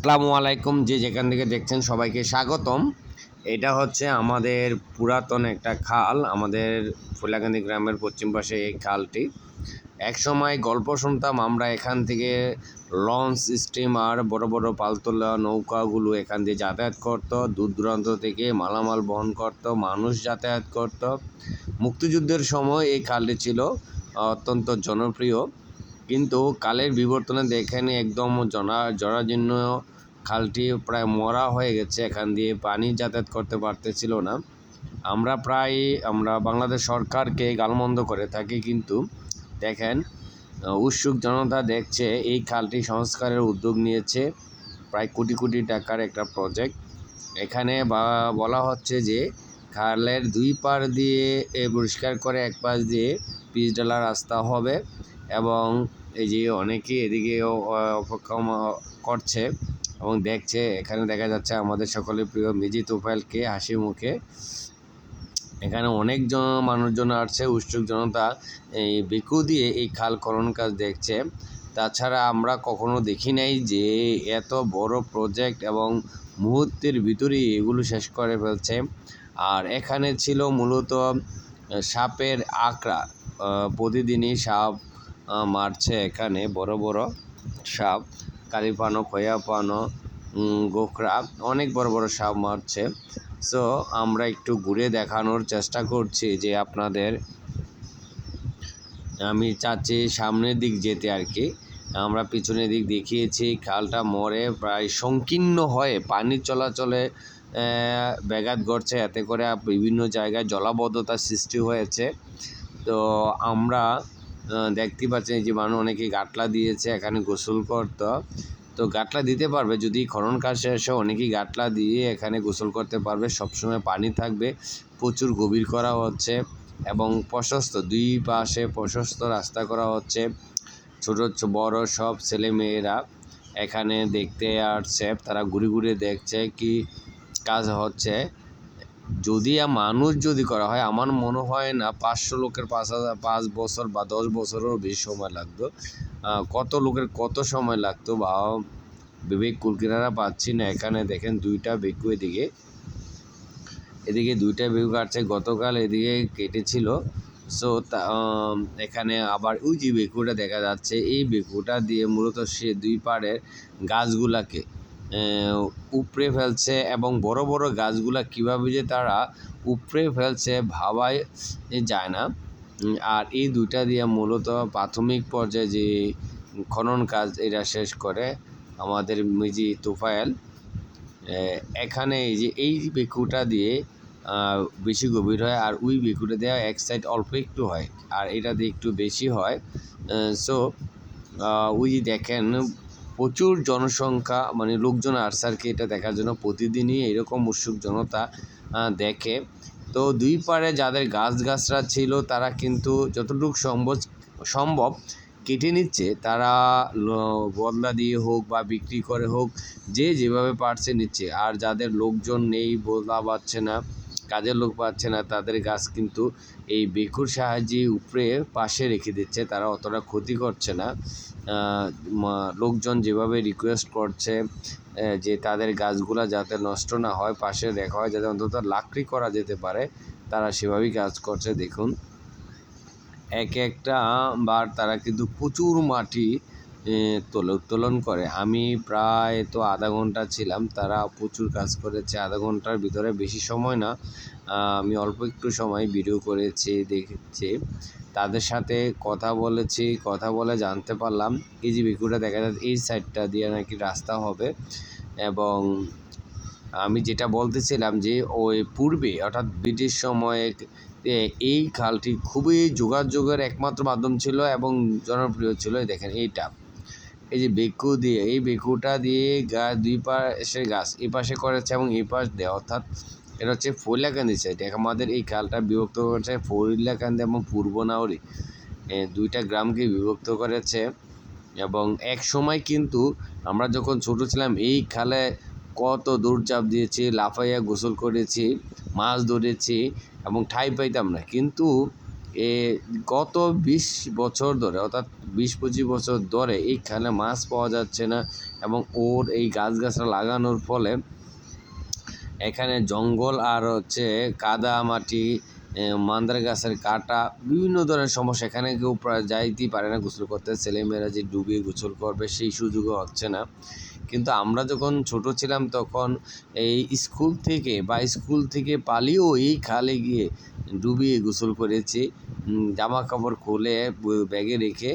আসসালামু আলাইকুম, যে যেখান থেকে দেখছেন সবাইকে স্বাগতম। এটা হচ্ছে আমাদের পুরাতন একটা খাল, আমাদের ফুলাকান্দি গ্রামের পশ্চিম পাশে এই খালটি। এক সময় গল্প শুনতাম আমরা এখান থেকে লঞ্চ স্টিমার, বড় বড় পালতোলা নৌকাগুলো এখান দিয়ে যাতায়াত করতো দূর দূরান্ত থেকে মালামাল বহন করত, মানুষ যাতায়াত করত। মুক্তিযুদ্ধের সময় এই খালটি ছিল অত্যন্ত জনপ্রিয়। কিন্তু কালের বিবর্তনে দেখেন একদম জনা, জরাজীর্ণ খালটি প্রায় মরা হয়ে গেছে। এখান দিয়ে পানি যাতায়াত করতে পারতেছিল না। আমরা প্রায়, আমরা বাংলাদেশ সরকারকে গালমন্দ করে থাকি, কিন্তু দেখেন উৎসুক জনতা দেখছে এই খালটি সংস্কারের উদ্যোগ নিয়েছে। প্রায় কোটি কোটি টাকার একটা প্রজেক্ট এখানে বা- বলা হচ্ছে যে খালের দুই পার দিয়ে পরিষ্কার করে, এক পাশ দিয়ে পিচ ডালা রাস্তা হবে এবং এই যে অনেকে এদিকে অপেক্ষা করছে এবং দেখছে, এখানে দেখা যাচ্ছে আমাদের সকলের প্রিয় মিজি তোফাইলকে হাসি মুখে। এখানে অনেক জন মানুষজন আসছে, উৎসুক জনতা এই বেকু দিয়ে এই খাল খনন কাজ দেখছে। তাছাড়া আমরা কখনো দেখি নাই যে এত বড় প্রজেক্ট এবং মুহূর্তের ভিতরেই এগুলো শেষ করে ফেলছে। আর এখানে ছিল মূলত সাপের আঁকড়া প্রতিদিনই সাপ মারছে এখানে, বড় বড় সাপ কালিপানো খয়াপানো গোখরা, অনেক বড় বড় সাপ মারছে। সো আমরা একটু ঘুরে দেখানোর চেষ্টা করছি যে আপনাদের, আমি চাচ্ছি সামনের দিক যেতে আর কি। আমরা পিছনের দিক দেখিয়েছি, খালটা মরে প্রায় সংকীর্ণ হয়ে পানির চলাচলে ব্যাঘাত ঘটছে। এতে করে বিভিন্ন জায়গায় জলাবদ্ধতার সৃষ্টি হয়েছে। তো আমরা দেখতে পাচ্ছি যে মানুষ অনেকে গাটলা দিয়েছে, এখানে গোসল করতো। তো গাটলা দিতে পারবে, যদি খনন কাজ শেষে অনেকেই গাটলা দিয়ে এখানে গোসল করতে পারবে। সবসময় পানি থাকবে, প্রচুর গভীর করা হচ্ছে এবং প্রশস্ত, দুই পাশে প্রশস্ত রাস্তা করা হচ্ছে। ছোট বড় সব ছেলে মেয়েরা এখানে দেখতে আসছে, তারা ঘুরে ঘুরে দেখছে কি কাজ হচ্ছে। যদি মানুষ যদি করা হয়, আমার মনে হয় না পাঁচশো লোকের পাঁচ হাজার, পাঁচ বছর বা দশ বছরেরও বেশি সময় লাগতো। কত লোকের কত সময় লাগতো বা বিবেক কুলকিনারা পাচ্ছি না। এখানে দেখেন দুইটা বেকু এদিকে। এদিকে দুইটা বেকু কাটছে, গতকাল এদিকে কেটেছিল। সো এখানে আবার ওই যে বেকুটা দেখা যাচ্ছে, এই বেকুটা দিয়ে মূলত সে দুই পাড়ের গাছগুলাকে উপড়ে ফেলছে এবং বড় বড় গাছগুলা কীভাবে যে তারা উপড়ে ফেলছে ভাবাই যায় না। আর এই দুইটা দিয়ে মূলত প্রাথমিক পর্যায়ে যে খনন কাজ, এরা শেষ করে আমাদের মিজি তোফায়েল। এখানে এই যে, এই বেকুটা দিয়ে বেশি গভীর হয় আর ওই বেকুটা দেওয়া এক সাইড অল্প একটু হয় আর এটা দিয়ে একটু বেশি হয়। সো ওই দেখেন প্রচুর জনসংখ্যা মানে লোকজন আসছে আর কি এটা দেখার জন্য প্রতিদিনই এরকম উৎসুক জনতা দেখে। তো দুই পারে যাদের গাছ গাছরা ছিল, তারা কিন্তু যতটুকু সম্ভব সম্ভব কেটে নিচ্ছে। তারা বদলা দিয়ে হোক বা বিক্রি করে হোক, যে যেভাবে পারছে নিচ্ছে। আর যাদের লোকজন নেই বদলা পাচ্ছে না কাজের লোক পাচ্ছে না, তাদের গাছ কিন্তু এই বেকুর সাহায্যে উপরে পাশে রেখে দিচ্ছে, তারা অতটা ক্ষতি করছে না। লোকজন যেভাবে রিকোয়েস্ট করছে যে তাদের গাছগুলা যাতে নষ্ট না হয়, পাশে দেখা হয় যাতে অন্তত লাকড়ি করা যেতে পারে, তারা সেভাবেই কাজ করছে। দেখুন, এক একটা বার তারা কিন্তু প্রচুর মাটি তোলে, উত্তোলন করে। আমি প্রায় তো আধা ঘণ্টা ছিলাম, তারা প্রচুর কাজ করেছে। আধা ঘণ্টার ভিতরে বেশি সময় না আমি অল্প একটু সময় ভিডিও করেছি, দেখেছি। তাদের সাথে কথা বলেছি, কথা বলে জানতে পারলাম। এই যে ভিকুটা দেখা যাচ্ছে এই সাইডটা দিয়ে নাকি রাস্তা হবে। এবং আমি যেটা বলতেছিলাম যে, ওই পূর্বে, অর্থাৎ ব্রিটিশ সময়ে এই খালটি খুবই যোগাযোগের একমাত্র মাধ্যম ছিল এবং জনপ্রিয় ছিল। দেখেন, এইটা। এই যে বেকু দিয়ে, এই বেকুটা দিয়ে গাছ দুই পাশে গাছ এই পাশে করেছে এবং এই পাশ দেয় অর্থাৎ এটা হচ্ছে ফৈলাকান্দি সাইড আমাদের এই খালটা বিভক্ত করেছে ফৈলাকান্দি এবং পূর্ব নাউরি দুইটা গ্রামকে বিভক্ত করেছে এবং এক সময় কিন্তু আমরা যখন ছোট ছিলাম, এই খালে কত দৌড়চাপ দিয়েছি, লাফাইয়া গোসল করেছি, মাছ ধরেছি এবং ঠাই পাইতাম না। কিন্তু এ গত বিশ বছর ধরে, অর্থাৎ বিশ পঁচিশ বছর ধরে এইখানে মাছ পাওয়া যাচ্ছে না এবং ওর এই গাছগাছরা লাগানোর ফলে এখানে জঙ্গল আর হচ্ছে কাদা মাটি মান্দার গাছের কাটা, বিভিন্ন ধরনের সমস্যা। এখানে কেউ প্রায় যাইতেই পারে না, গোসল করতে। ছেলেমেয়েরা যে ডুবিয়ে গোসল করবে, সেই সুযোগও হচ্ছে না। কিন্তু আমরা যখন ছোট ছিলাম তখন এই স্কুল থেকে বা স্কুল থেকে পালিয়েও এই খালে গিয়ে ডুবিয়ে গোসল করেছি। জামা কাপড় খুলে ব্যাগে রেখে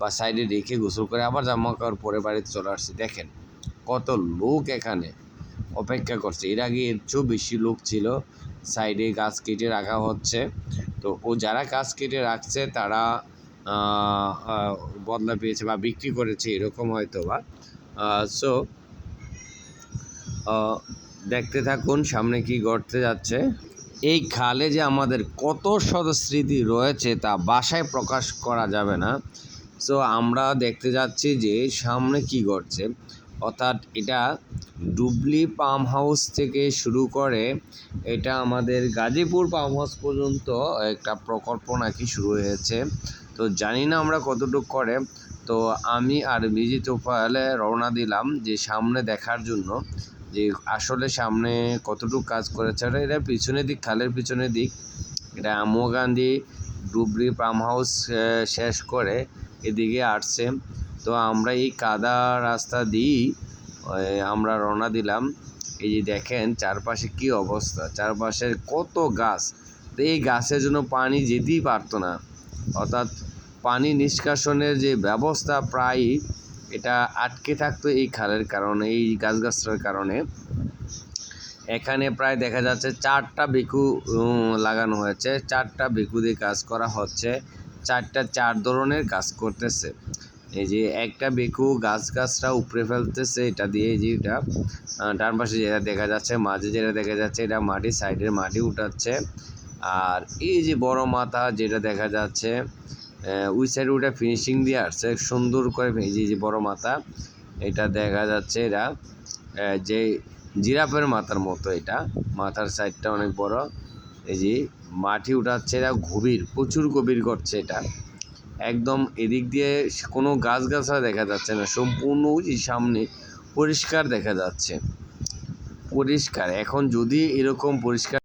বা সাইডে রেখে গোসল করে আবার জামা কাপড় পরে বাড়িতে চলে আসছি। দেখেন কত লোক এখানে অপেক্ষা করছে। এর আগে এর চেয়েও বেশি লোক ছিল। সাইডে গাছ কেটে রাখা হচ্ছে। তো ও যারা গাছ কেটে রাখছে, তারা বদলা পেয়েছে বা বিক্রি করেছে এরকম হয়তো বা। সো দেখতে থাকুন সামনে কি ঘটতে যাচ্ছে। এই খালে যে আমাদের কত স্মৃতি রয়েছে, তা বাসায় প্রকাশ করা যাবে না। সো আমরা দেখতে যাচ্ছি যে সামনে কি ঘটছে। অর্থাৎ এটা ডুবলি পাম হাউস থেকে শুরু করে এটা আমাদের গাজীপুর পাম হাউস পর্যন্ত একটা প্রকল্প নাকি শুরু হয়েছে। তো জানি না আমরা কতটুকু করে। তো আমি আর বিজি তোফালে রওনা দিলাম যে সামনে দেখার জন্য যে আসলে সামনে কতটুকু কাজ করেছে। আর এটা পিছনের দিক খালের পিছনের দিক। এটা আমগান্ধী ডুবলি পাম হাউস শেষ করে এদিকে আসছে। তো আমরা এই কাদা রাস্তা ওই, আমরা রওনা দিলাম। এই যে দেখেন, চারপাশে কি অবস্থা? চারপাশের কত গাছ। তো এই গাছের জন্য পানি যেতেই পারতো না। অর্থাৎ পানি নিষ্কাশনের যে ব্যবস্থা প্রায় এটা আটকে থাকতো এই খালের কারণে, এই গাছগাছটার কারণে। এখানে প্রায় দেখা যাচ্ছে চারটা বেকু লাগানো হয়েছে। চারটা বেকু দিয়ে কাজ করা হচ্ছে। চারটা চার ধরনের কাজ করতেছে। এই যে একটা বেকু গাছ গাছটা উপড়ে ফেলতেছে, এটা দিয়ে যে এটা ডান পাশে যেটা দেখা যাচ্ছে, মাঝে যেটা দেখা যাচ্ছে, এটা মাটি সাইডের মাটি উঠাচ্ছে। আর এই যে বড় মাথা যেটা দেখা যাচ্ছে ওই সাইডে ওটা ফিনিশিং দিয়ে আসছে, সুন্দর করে এই যে বড় মাথা, এটা দেখা যাচ্ছে এরা যে জিরাফের মাথার মতো এটা, মাথার সাইডটা অনেক বড়। এই যে মাটি উঠাচ্ছে এরা গভীর, প্রচুর গভীর করছে এটা। একদম এদিক দিয়ে কোনো গাছগাছড়া দেখা যাচ্ছে না। সম্পূর্ণ ওই সামনে পরিষ্কার দেখা যাচ্ছে। পরিষ্কার। এখন যদি এরকম পরিষ্কার